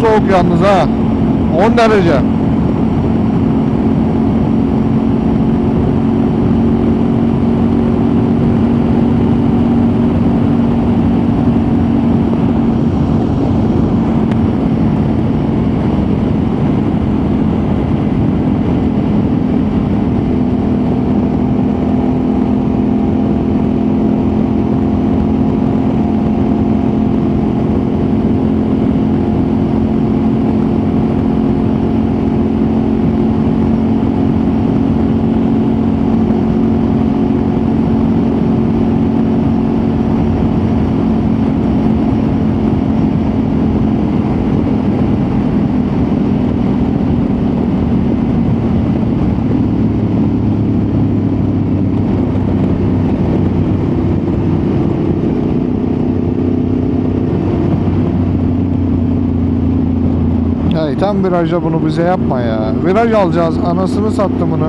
Soğuk yalnız ha. 10 derece. Tam virajda bunu bize yapma ya. Viraj alacağız. Anasını sattım bunu.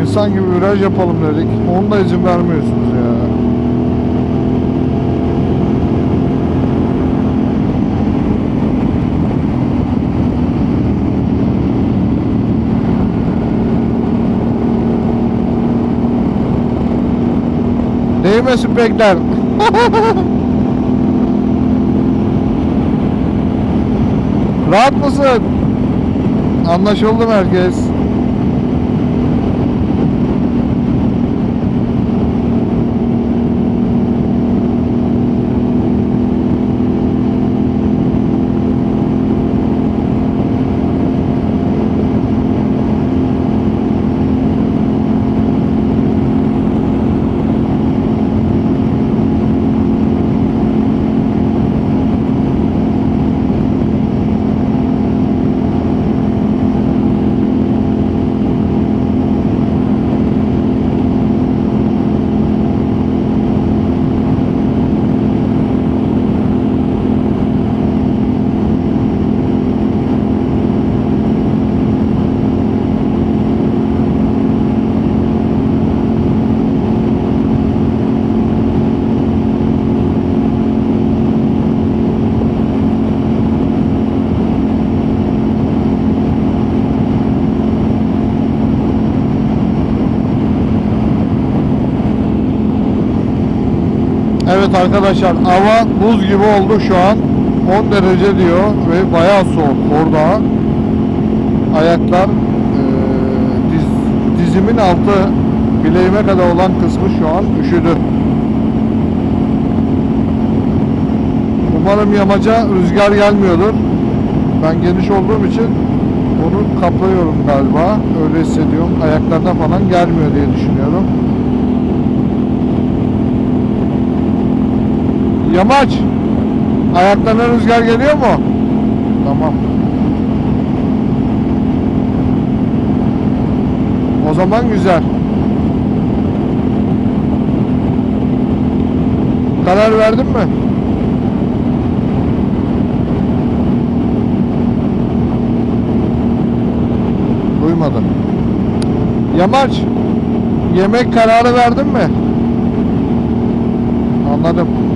İnsan gibi viraj yapalım dedik. Onu da izin vermiyorsunuz ya. Değmesin bekler. Rahat mısın? Anlaşıldı herkes? Evet arkadaşlar hava buz gibi oldu şu an. 10 derece diyor ve bayağı soğuk orada. Ayaklar eee, diz, dizimin altı bileğime kadar olan kısmı şu an üşüdü. Umarım yamaca rüzgar gelmiyordur. Ben geniş olduğum için onu kaplıyorum galiba. Öyle hissediyorum. Ayaklarına falan gelmiyor diye düşünüyorum. Yamaç. Ayaklarına rüzgar geliyor mu? Tamam. O zaman güzel. Karar verdin mi? Duymadım. Yamaç. Yemek kararı verdin mi? Anladım.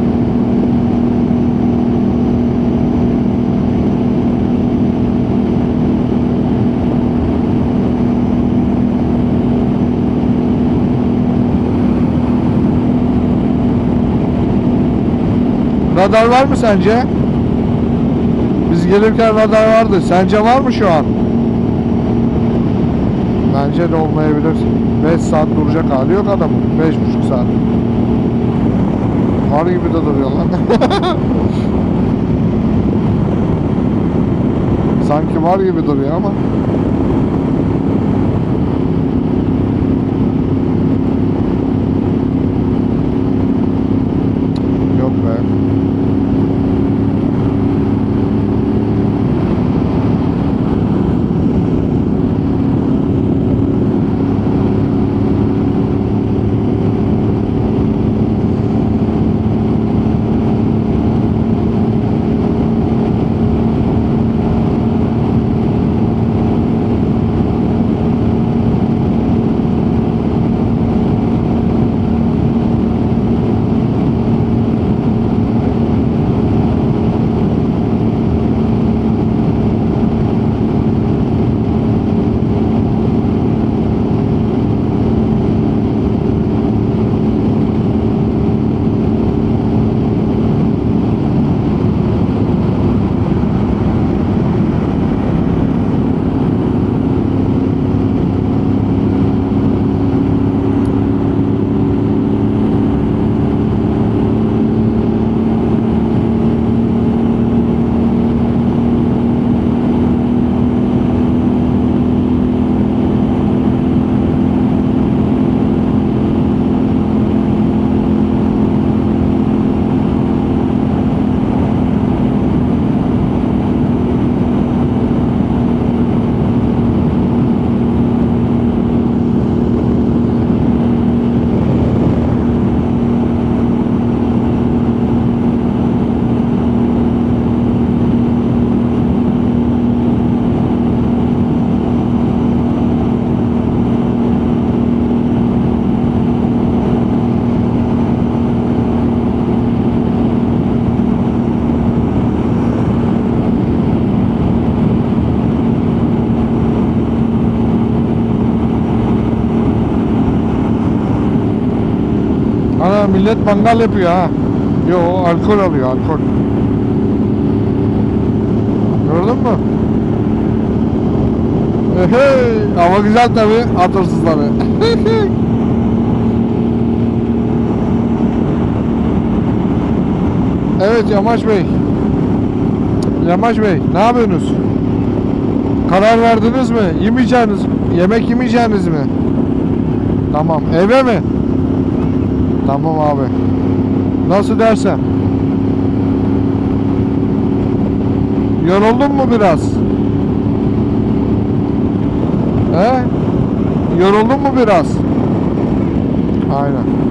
Radar var mı sence? Biz gelirken radar vardı. Sence var mı şu an? Bence de olmayabilir. 5 saat duracak hali yok adamın. 5,5 saat. Var gibi de duruyor lan. Sanki var gibi duruyor ama. Millet mangal yapıyor ha. Yo alkol alıyor alkol. Gördün mü? Hey, hava güzel tabi at hırsızları. evet Yamaç Bey. Yamaç Bey ne yapıyorsunuz? Karar verdiniz mi? Yemeyeceğiniz Yemek yemeyeceğiniz mi? Tamam. Eve mi? Tamam abi. Nasıl dersem? Yoruldun mu biraz? He? Yoruldun mu biraz? Aynen.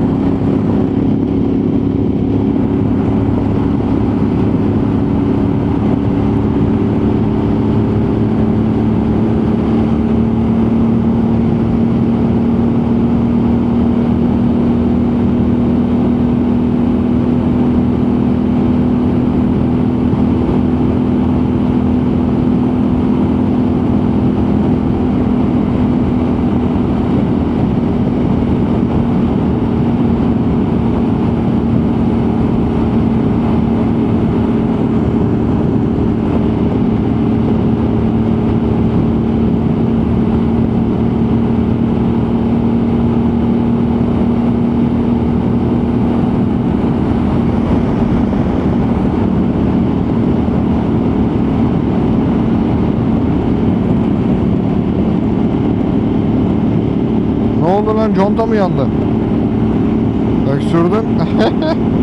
Ne oldu lan? Conta mı yandı? Öksürdün.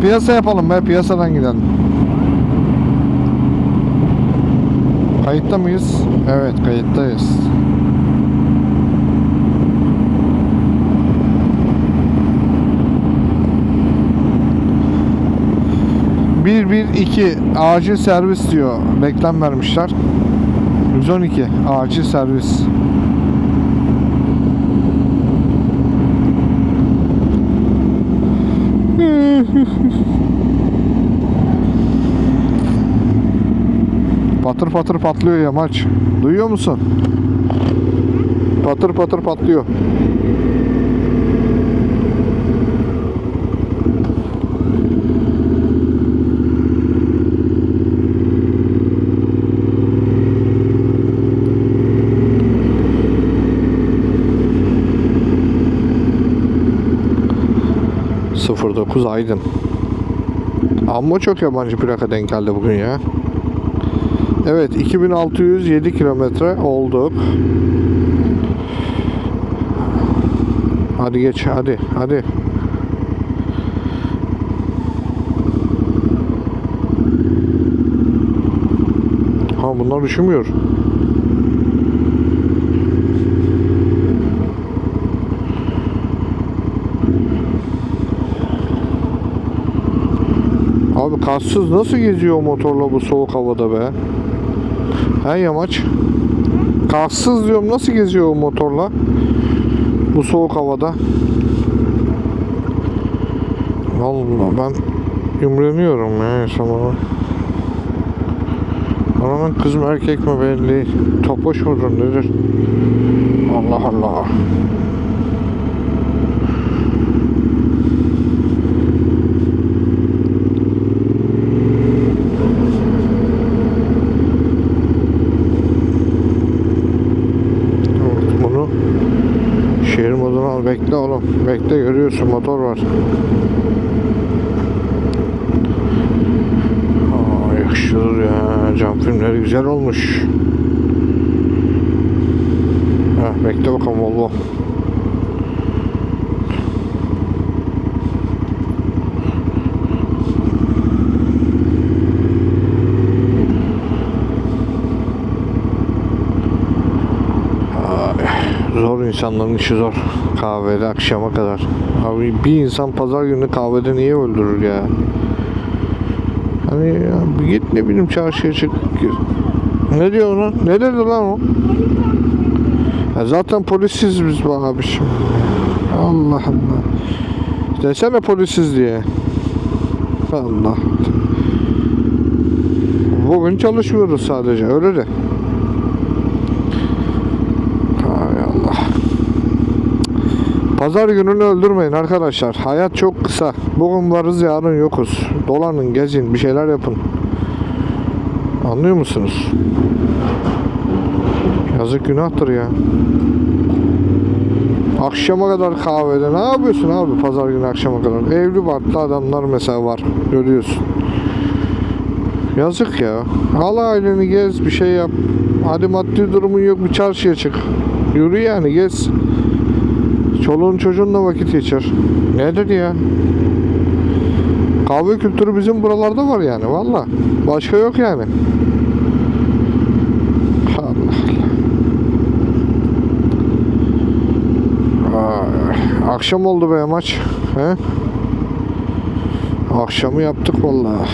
Piyasa yapalım be, piyasadan gidelim. Kayıtta mıyız? Evet, kayıttayız. Bir bir iki acil servis diyor. Reklam vermişler. 112 acil servis. Patır patır patlıyor yamaç. Duyuyor musun? Patır patır patlıyor. ...09 Aydın. Amma çok yabancı plaka denk geldi bugün ya. Evet 2607 kilometre olduk. Hadi geç hadi hadi. Ha bunlar üşümüyor. Abi kassız nasıl geziyor motorla bu soğuk havada be? He yamaç. Kassız diyorum nasıl geziyor o motorla? Bu soğuk havada. Vallahi ben imreniyorum ya insana. Aranın kız mı erkek mi belli. Topaş mudur nedir? Allah Allah. Evet, Bunu şehir moduna al. Bekle görüyorsun motor var. Aa, yakışır ya. Cam filmleri güzel olmuş. Ha, bekle bakalım Volvo. Zor insanların işi zor. Kahvede akşama kadar. Abi bir insan pazar günü kahvede niye öldürür ya? Hani ya git ne bileyim çarşıya çık. Ne diyor lan? Ne dedi lan o? Ya zaten polisiz biz be abiciğim. Allah Allah. Desene polisiz diye. Allah. Bugün çalışmıyoruz sadece öyle de. Hay Allah. Pazar gününü öldürmeyin arkadaşlar. Hayat çok kısa. Bugün varız yarın yokuz. Dolanın gezin bir şeyler yapın. Anlıyor musunuz? Yazık günahtır ya. Akşama kadar kahvede ne yapıyorsun abi pazar günü akşama kadar? Evli barklı adamlar mesela var. Görüyorsun. Yazık ya. Al aileni gez bir şey yap. Hadi maddi durumun yok bir çarşıya çık. Yürü yani gez. Çoluğun çocuğunla vakit geçir. Ne dedi ya? Kahve kültürü bizim buralarda var yani valla. Başka yok yani. Allah Allah. Akşam oldu be maç. He? Akşamı yaptık vallahi.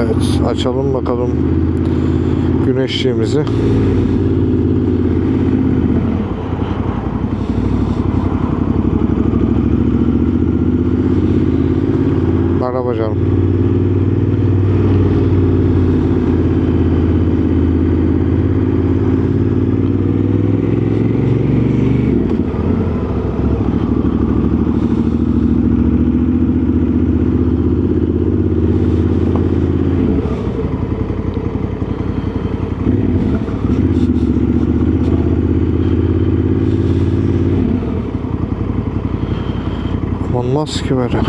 Evet açalım bakalım güneşliğimizi. Merhaba canım. Olmaz ki böyle.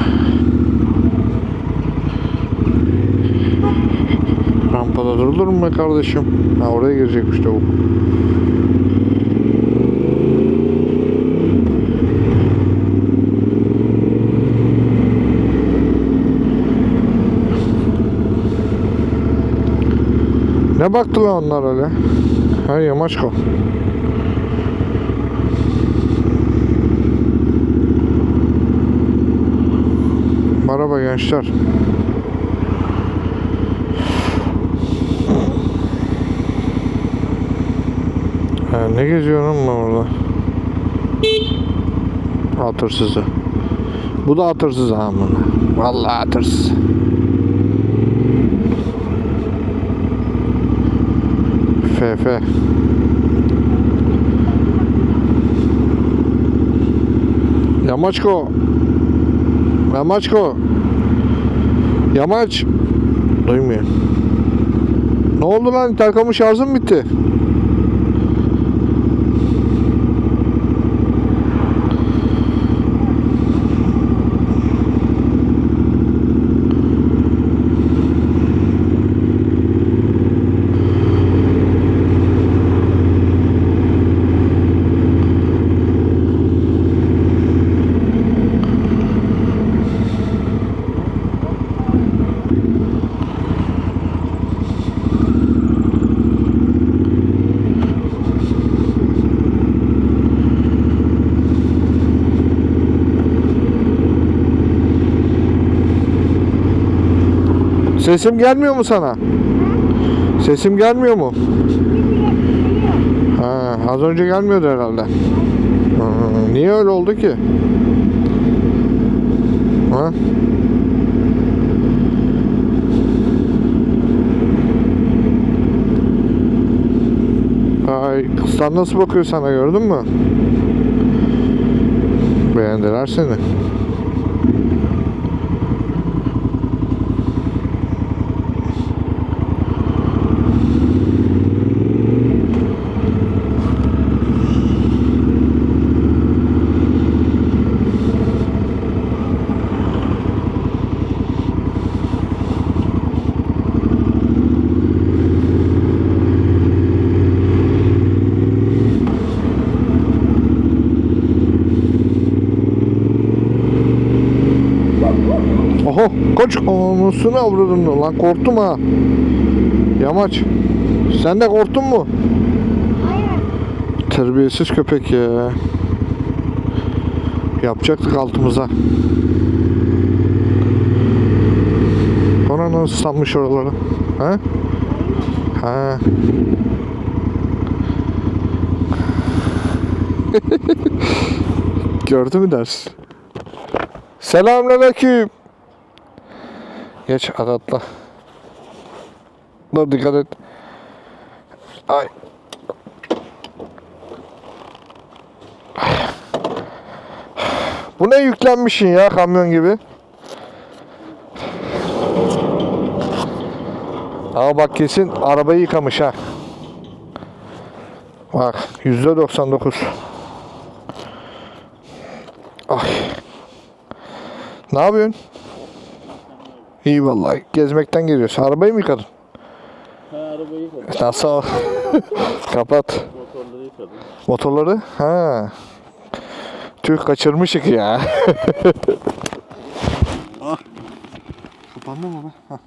Rampada durulur mu kardeşim? Ha oraya girecekmiş tavuk. Ne baktı lan onlar öyle? Ha yamaçko. Merhaba gençler. Ha, ne geziyorum ben orada? Atırsızı. Bu da atırsız amına. Vallahi atırsız. FF. Yamaçko. Yamaçko. Yamaç. Duymuyor. Ne oldu lan? Intercom'un şarjı mı bitti? Sesim gelmiyor mu sana? Sesim gelmiyor mu? Ha, az önce gelmiyordu herhalde. Ha, niye öyle oldu ki? Ha? Ay, kızlar nasıl bakıyor sana gördün mü? Beğendiler seni. Koç anasını avradın lan korktum ha. Yamaç sen de korktun mu? Terbiyesiz köpek ya. Yapacaktık altımıza. Ona nasıl sanmış oraları? Ha? Ha. Gördü mü ders? Selamünaleyküm. Geç hadi atla. Dur dikkat et. Ay. Bu ne yüklenmişsin ya kamyon gibi? Ama bak kesin arabayı yıkamış ha. Bak yüzde 99. Ay. Ne yapıyorsun? İyi vallahi. Gezmekten geliyorsun. Arabayı mı yıkadın? Ha arabayı yıkadım. Nasıl? Kapat. Motorları yıkadım. Motorları? Ha. Tüh kaçırmışık ya. Ah. Kapandı mı? Hah.